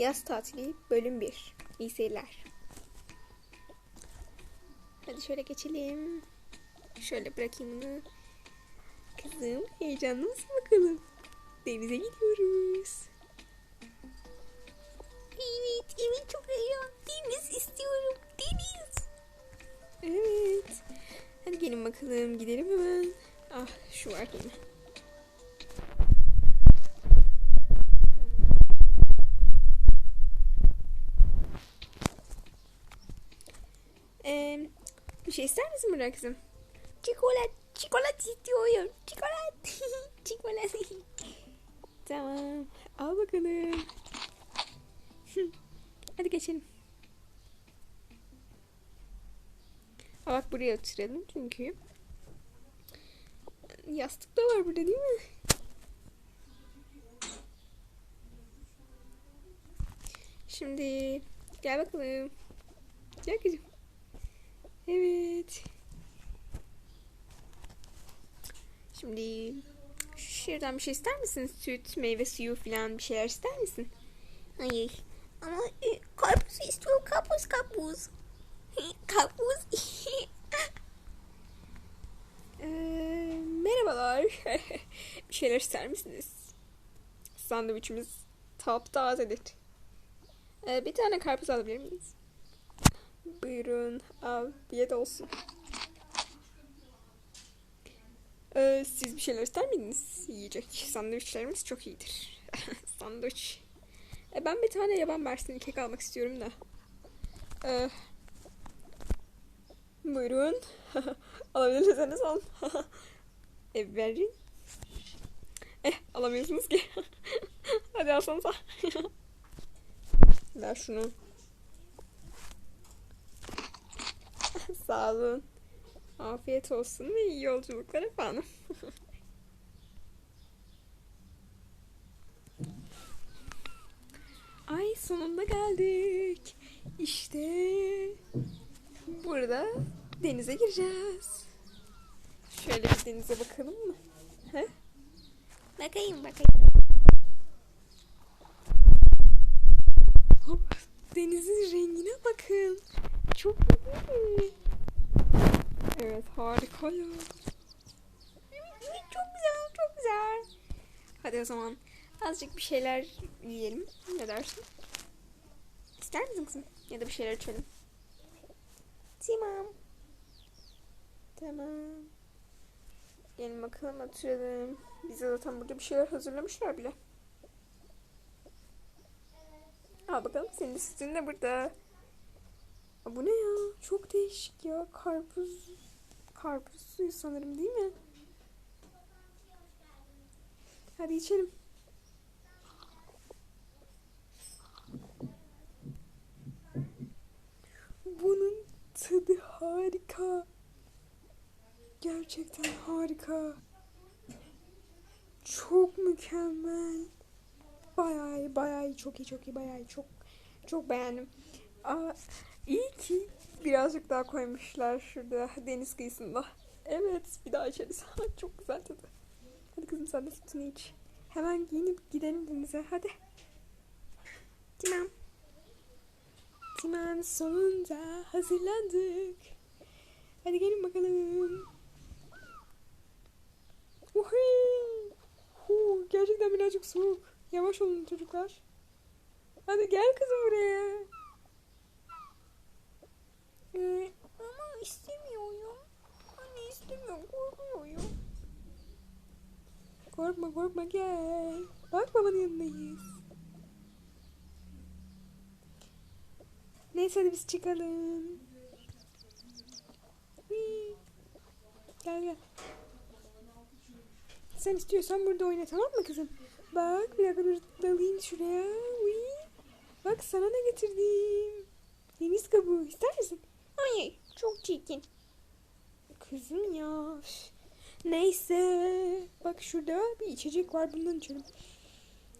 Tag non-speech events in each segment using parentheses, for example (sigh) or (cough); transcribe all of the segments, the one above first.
Yaz tatili bölüm 1. İyi seyirler. Hadi şöyle geçelim. Şöyle bırakayım bunu. Kızım heyecanlı mısın bakalım? Denize gidiyoruz. Evet, evet çok heyecan. Deniz istiyorum. Deniz. Evet. Hadi gelin bakalım gidelim hemen. Ah şu var yine. Ee, misin Burak kızım? Çikolat, çikolat istiyorum. Çikolat, (laughs) çikolat. (laughs) tamam, al bakalım. (laughs) Hadi geçelim. Bak buraya oturalım çünkü. Yastık da var burada değil mi? Şimdi gel bakalım. Gel kızım. Evet. Şimdi şuradan bir şey ister misin? Süt, meyve suyu falan bir şeyler ister misin? Hayır. Ama e, karpuz istiyorum. Karpuz, karpuz. (laughs) karpuz. (laughs) Ee, merhabalar. (laughs) bir şeyler ister misiniz? Sandviçimiz taptazedir. Ee, bir tane karpuz alabilir miyiz? Buyurun. Afiyet olsun. Ee, siz bir şeyler ister miydiniz? Yiyecek. Sandviçlerimiz çok iyidir. (laughs) Sandviç. Ee, ben bir tane yaban mersini kek almak istiyorum da. Ee, buyurun. (laughs) Alabilirseniz alın. (laughs) e, verin. Eh alamıyorsunuz ki. Hadi alsanıza. Ver şunu. Sağ olun. Afiyet olsun ve iyi yolculuklar efendim. (laughs) Ay sonunda geldik. İşte burada denize gireceğiz. Şöyle bir denize bakalım mı? He? Bakayım bakayım. Hop, denizin rengine bakın. Çok güzel. Evet harika ya. Çok güzel çok güzel. Hadi o zaman azıcık bir şeyler yiyelim. Ne dersin? İster misin kızım? Ya da bir şeyler içelim. Tamam. Tamam. Gelin bakalım oturalım. Bize zaten burada bir şeyler hazırlamışlar bile. Al bakalım senin sütün de burada. Aa, bu ne ya? Çok değişik ya. Karpuz karpuz suyu sanırım değil mi? Hadi içelim. Bunun tadı harika. Gerçekten harika. Çok mükemmel. Bayağı bayağı çok iyi, çok iyi, bayağı çok çok beğendim. Aa, iyi ki birazcık daha koymuşlar şurada deniz kıyısında. Evet, bir daha içeriz. çok güzel tadı. Hadi kızım sen de sütünü iç. Hemen giyinip gidelim denize, hadi. Tamam. Tamam, sonunda hazırlandık. Hadi gelin bakalım. Uhuy. Hu, gerçekten birazcık soğuk. Yavaş olun çocuklar. Hadi gel kızım buraya. Ee, ama istemiyorum. Anne istemiyorum. Korkuyorum. Korkma korkma gel. Bak babanın yanındayız. Neyse hadi biz çıkalım. Hii. Gel gel. Sen istiyorsan burada oyna tamam mı kızım? Bak bir dakika dur dalayım şuraya. Uy. Bak sana ne getirdim. Deniz kabuğu ister misin? Hayır çok çirkin. Kızım ya. Neyse. Bak şurada bir içecek var bundan içelim.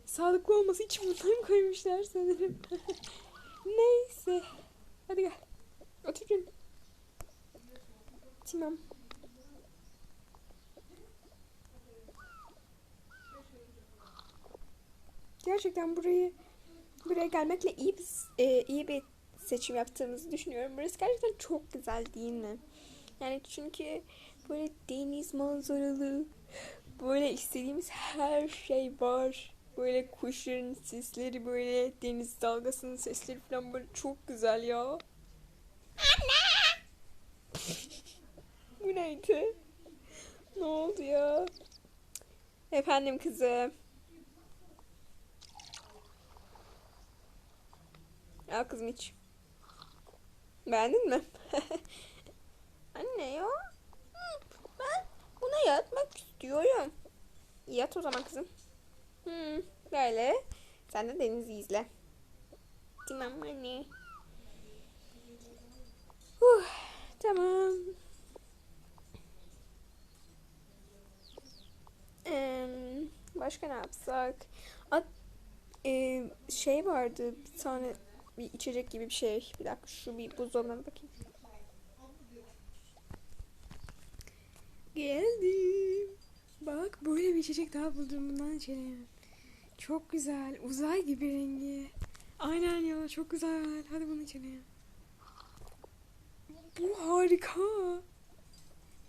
Sağlıklı olması için bundan koymuşlar sanırım. (laughs) Neyse. Hadi gel. Oturun. Tamam. Gerçekten burayı buraya gelmekle iyi bir, e, iyi bir seçim yaptığımızı düşünüyorum. Burası gerçekten çok güzel değil mi? Yani çünkü böyle deniz manzaralı, böyle istediğimiz her şey var. Böyle kuşların sesleri, böyle deniz dalgasının sesleri falan böyle çok güzel ya. Anne! Bu neydi? Ne oldu ya? Efendim kızım. Al kızım iç. Beğendin mi? (laughs) Anne ya. Ben buna yatmak istiyorum. Yat o zaman kızım. Hmm, böyle. Sen de denizi izle. Tamam anne. Huh, tamam. Em, başka ne yapsak? At, e, şey vardı bir tane bir içecek gibi bir şey. Bir dakika şu bir buzdolabına bakayım. Geldim. Bak böyle bir içecek daha buldum bundan içelim. Çok güzel. Uzay gibi rengi. Aynen ya çok güzel. Hadi bunu içelim. Bu harika.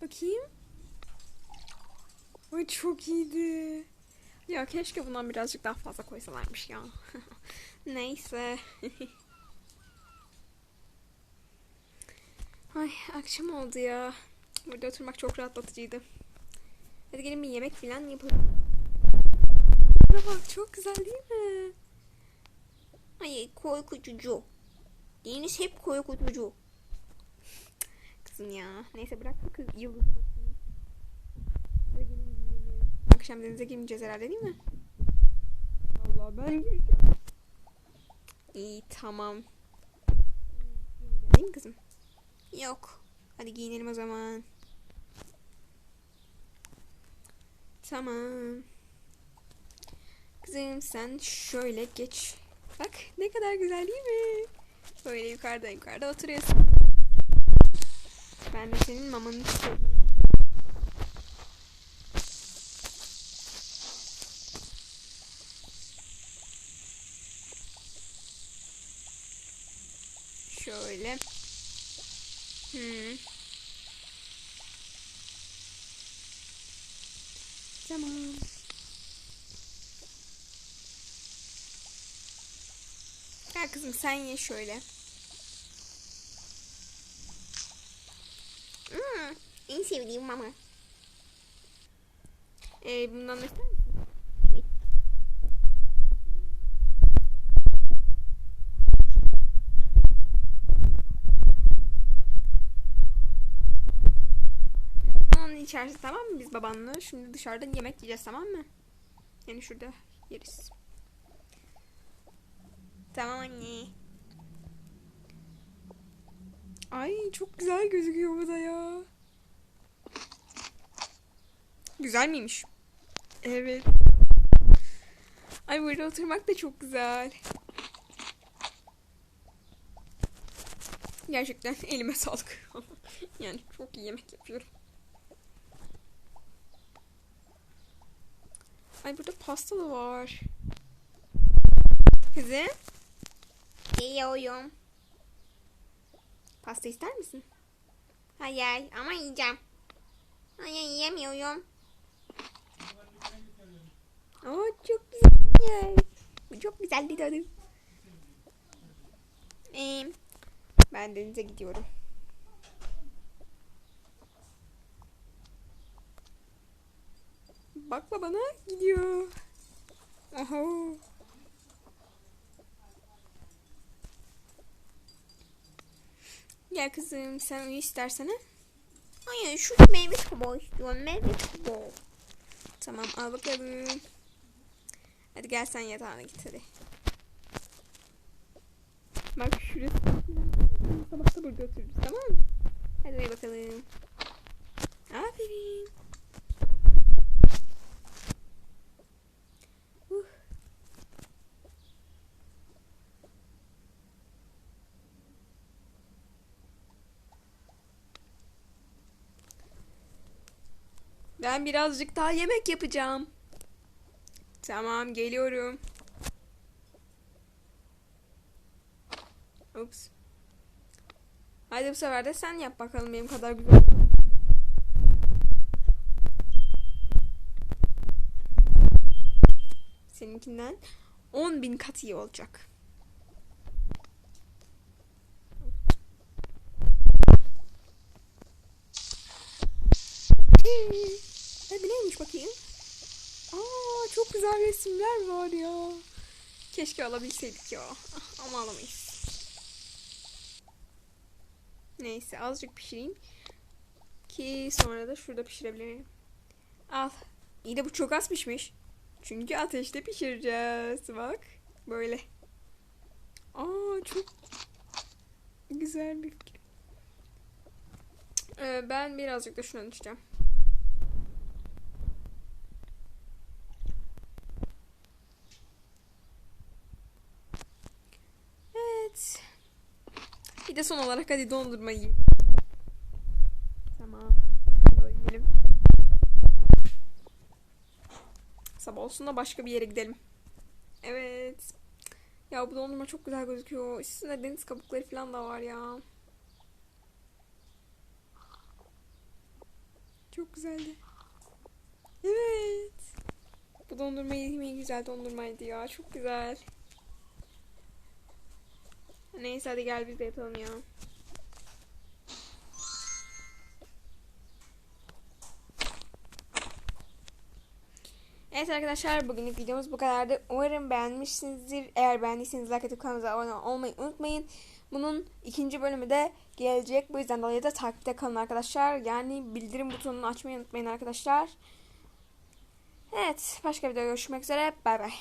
Bakayım. Ay çok iyiydi. Ya keşke bundan birazcık daha fazla koysalarmış ya. (laughs) Neyse. (laughs) Ay akşam oldu ya. Burada oturmak çok rahatlatıcıydı. Hadi gelin bir yemek falan yapalım. Şuna bak çok güzel değil mi? Hayır korkutucu. Deniz hep korkutucu. Kızım ya. Neyse bırak bu kız yıldızı bakayım. Hadi gelin giyinelim. Akşam denize girmeyeceğiz herhalde değil mi? Vallahi ben gireceğim. İyi tamam. Değil mi kızım? Yok. Hadi giyinelim o zaman. Tamam. Kızım sen şöyle geç. Bak ne kadar güzel değil mi? Böyle yukarıda yukarıda oturuyorsun. Ben de senin mamanı istiyorum. Şöyle. Hmm. Tamam. Gel kızım sen ye şöyle. Hmm, en sevdiğim mama. Ee, bundan da ister? Onu içersin tamam mı biz babanla? Şimdi dışarıda yemek yiyeceğiz tamam mı? Yani şurada yeriz. Tamam anne. Ay çok güzel gözüküyor bu da ya. Güzel miymiş? Evet. Ay burada oturmak da çok güzel. Gerçekten (laughs) elime sağlık. yani çok iyi yemek yapıyorum. Ay burada pasta da var. Kızım Yiyorum. pasta ister misin? Hayır ama yiyeceğim. Hayır yiyemiyorum. Aa çok güzel. Bu çok güzel bir tadı. Ee, ben denize gidiyorum. Bakma bana gidiyor. Oho. Gel kızım sen uyu istersen ha. Hayır şu meyve kabuğu istiyorum. Meyve kabuğu. Tamam al bakalım. Hadi gel sen yatağına git hadi. Bak şurası. Sabah da burada otururuz tamam mı? Hadi bakalım. Aferin. Ben birazcık daha yemek yapacağım. Tamam geliyorum. Ups. Haydi bu sefer de sen yap bakalım benim kadar güzel. Seninkinden 10.000 kat iyi olacak. Güzel resimler var ya. Keşke alabilseydik ya. (laughs) Ama alamayız. Neyse azıcık pişireyim. Ki sonra da şurada pişirebilirim. Al. İyi de bu çok az pişmiş. Çünkü ateşte pişireceğiz. Bak. Böyle. Aa çok güzel bir. Ee, ben birazcık da şuna düşeceğim. Evet. Bir de son olarak hadi dondurma yiyeyim. Tamam. Böyle yiyelim. Sabah olsun da başka bir yere gidelim. Evet. Ya bu dondurma çok güzel gözüküyor. Üstünde deniz kabukları falan da var ya. Çok güzeldi. Evet. Bu dondurma yediğim güzel dondurmaydı ya. Çok güzel. Neyse hadi gel biz de yapalım ya. Evet arkadaşlar bugünlük videomuz bu kadardı. Umarım beğenmişsinizdir. Eğer beğendiyseniz like atıp kanalımıza abone olmayı unutmayın. Bunun ikinci bölümü de gelecek. Bu yüzden dolayı da takipte kalın arkadaşlar. Yani bildirim butonunu açmayı unutmayın arkadaşlar. Evet başka videoda görüşmek üzere. Bay bay.